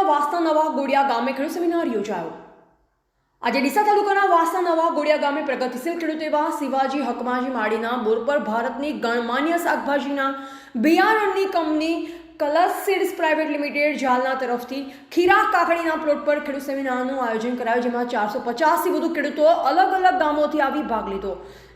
તાલુકાના વાસના નવા ગોડિયા ગામે ખેડૂત સેમિનાર યોજાયો. આજે ડીસા તાલુકાના વાસના નવા ગોડિયા ગામે પ્રગતિશીલ ખેડૂત એવા શિવાજી હકમાજી માળીના બોર પર ભારતની ગણમાન્ય શાકભાજીના બિયારણની company colours seeds private limited Jalna તરફથી ખીરા કાકડીના પ્લોટ પર ખેડૂત સેમિનારનું આયોજન કરાયું, જેમાં ચારસો પચાસથી વધુ ખેડૂતો અલગ અલગ ગામોથી આવી ભાગ લીધો.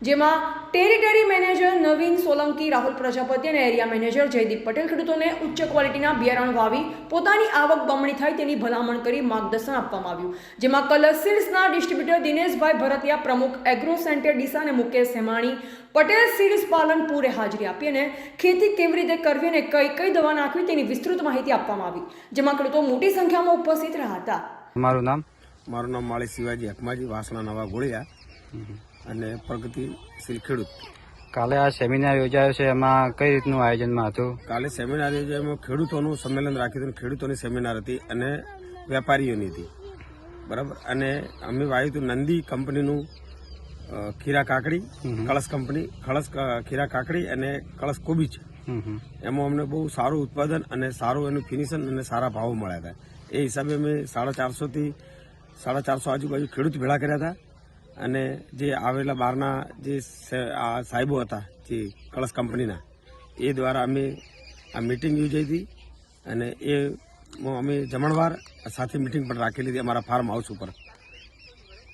જેમાં ટેરિટરી મેનેજર નવીન સોલંકી, રાહુલ પ્રજાપતિ અને એરિયા મેનેજર જયદીપ પટેલ ખેડૂતોને ઉચ્ચ ક્વોલિટીના બિયારણ વાવી પોતાની આવક બમણી થાય તેની ભલામણ કરી માર્ગદર્શન આપવામાં આવ્યું. જેમાં colour સીડ્સના distributor Dineshbhai Bharatiya, Pramukh agro centre Deesa અને મુકેશ હેમાણી પટેલ સીડ્સ પાલનપુરે હાજરી આપી અને ખેતી કેવી રીતે કરવી અને કઈ કઈ દવા નાખવી તેની વિસ્તૃત માહિતી આપવામાં આવી જેમાં ખેડૂતો મોટી સંખ્યામાં ઉપસ્થિત રહ્યા હતા. મારું નામ? મારું નામ માળી શિવાજી હકમાજી વાસણા નવા ગોળિયા અને પ્રગતિશીલ ખેડૂત. કાલે આ સેમિનાર યોજાયો છે એમાં કઈ રીતનું આયોજનમાં હતું? કાલે સેમિનાર યોજાયામાં ખેડૂતોનું સંમેલન રાખ્યું હતું ખેડૂતોની સેમિનાર હતી અને વેપારીઓની હતી. બરાબર? અને અમે વાવ્યું હતું નંદી કંપનીનું ખીરા કાકડી કળશ કંપની કળશ ખીરા કાકડી અને કળશ કોબીજ. એમાં અમને બહુ સારું ઉત્પાદન અને સારું એનું ફિનિશન અને સારા ભાવો મળ્યા હતા. એ હિસાબે અમે સાડા ચારસોથી સાડા ચારસો આજુબાજુ ખેડૂત ભેળા કર્યા હતા. અને જે આવેલા બહારના જે સાહેબો હતા, જે કળશ કંપનીના, એ દ્વારા અમે આ મિટિંગ યોજાઈ હતી. અને એ અમે જમણવાર સાથે મિટિંગ પણ રાખેલી હતી અમારા ફાર્મ હાઉસ ઉપર.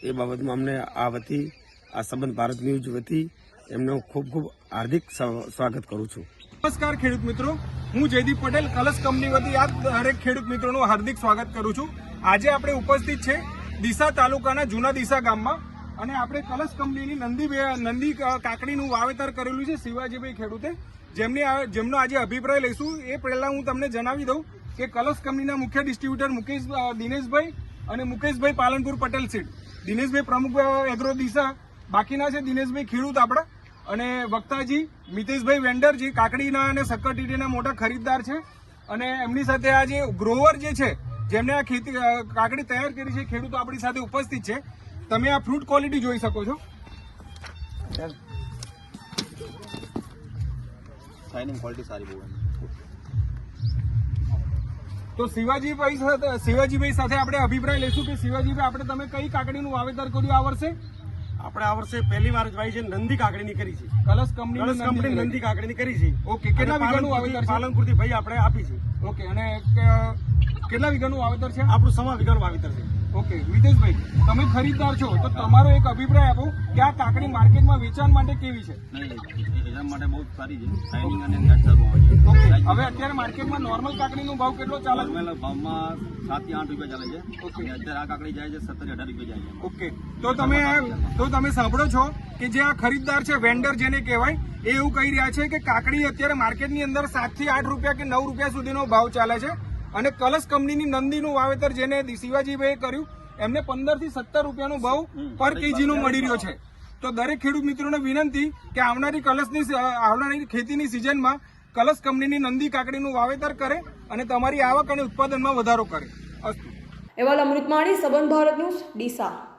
એ બાબતમાં અમને આ વતી, આ સંબંધ ભારત ન્યૂઝ વતી એમનો ખૂબ ખૂબ હાર્દિક સ્વ- સ્વાગત કરું છું. નમસ્કાર ખેડૂત મિત્રો, હું જયદીપ પટેલ, કલશ કંપની વતી આ દરેક ખેડૂત મિત્રોનું હાર્દિક સ્વાગત કરું છું. આજે આપણે ઉપસ્થિત છે ડીસા તાલુકાના જૂના ડીસા ગામમાં અને આપણે કલશ કંપનીની નંદી નંદી કાકડીનું વાવેતર કરેલું છે શિવાજીભાઈ ખેડૂતે. જેમની જેમનો આજે અભિપ્રાય લઈશું, એ પહેલાં હું તમને જણાવી દઉં કે કલશ કંપનીના મુખ્ય ડિસ્ટ્રીબ્યુટર મુકેશ દિનેશભાઈ અને મુકેશભાઈ પાલનપુર પટેલ સીટ દિનેશભાઈ પ્રમુખ એગ્રો દિશા બાકીના છે દિનેશભાઈ ખેડૂત આપણા. અને વક્તાજી મિતેશભાઈ વેન્ડર જે કાકડીના અને શક્કરટીટીના મોટા ખરીદદાર છે. અને એમની સાથે આ જે ગ્રોવર જે છે જેમને આ ખેતી કાકડી તૈયાર કરી છે ખેડૂતો આપણી સાથે ઉપસ્થિત છે. તમે આ ફ્રૂટ ક્વોલિટી જોઈ શકો છો. તો શિવાજીભાઈ સાથે શિવાજીભાઈ સાથે આપણે અભિપ્રાય લઈશું કે શિવાજીભાઈ આપણે તમે કઈ કાકડીનું વાવેતર કર્યું આ વર્ષે? આપણે આ વર્ષે પહેલી વાર જ વાય છે નંદી કાકડીની કરી છે. કલશ કંપની કલશ કંપની નંદી કાકડીની કરી છે. ઓકે કેટલા વીઘાનું વાવેતર છે? પાલનપુરથી ભાઈ આપણે આપી છે. ઓકે અને કેટલા વીઘાનું વાવેતર છે? આપણું સમા વીઘાનું વાવેતર છે. ઓકે વિદેશભાઈ તમે ખરીદદાર છો તો તમારો એક અભિપ્રાય આપો કે આ કાકડી માર્કેટમાં વેચાણ માટે કેવી છે? એના માટે બહુ સારી છે. શાઇનિંગ અને નેટ સારું આવે છે ઓકે હવે અત્યારે માર્કેટમાં નોર્મલ કાકડીનો ભાવ કેટલો ચાલે છે? નોર્મલ ભાવમાં સાતથી આઠ રૂપિયા ચાલે છે. ઓકે. અત્યારે આ કાકડી જાય છે સત્તર અઢાર રૂપિયા જાય છે. ઓકે તો તમે તો તમે સાંભળો છો કે જે આ ખરીદદાર છે વેન્ડર જેને કહેવાય એ એવું કહી રહ્યા છે કે કાકડી અત્યારે માર્કેટની અંદર સાતથી આઠ રૂપિયા કે નવ રૂપિયા સુધીનો ભાવ ચાલે છે. અને કલશ કંપનીની નંદીનું વાવેતર જેને શિવાજીભાઈએ કર્યું એમને પંદરથી સત્તર રૂપિયાનો ભાવ પર કેજીનો મળી રહ્યો છે. તો દરેક ખેડૂત મિત્રોને વિનંતી કે આવનારી કલશની આવનારી ખેતીની સિઝનમાં કલશ કંપનીની નંદી કાકડીનું વાવેતર કરે અને તમારી આવક અને ઉત્પાદનમાં વધારો કરે. અસ્તુ. એવા અમૃતમાળી સંબંધ ભારત ન્યૂઝ ડીસા.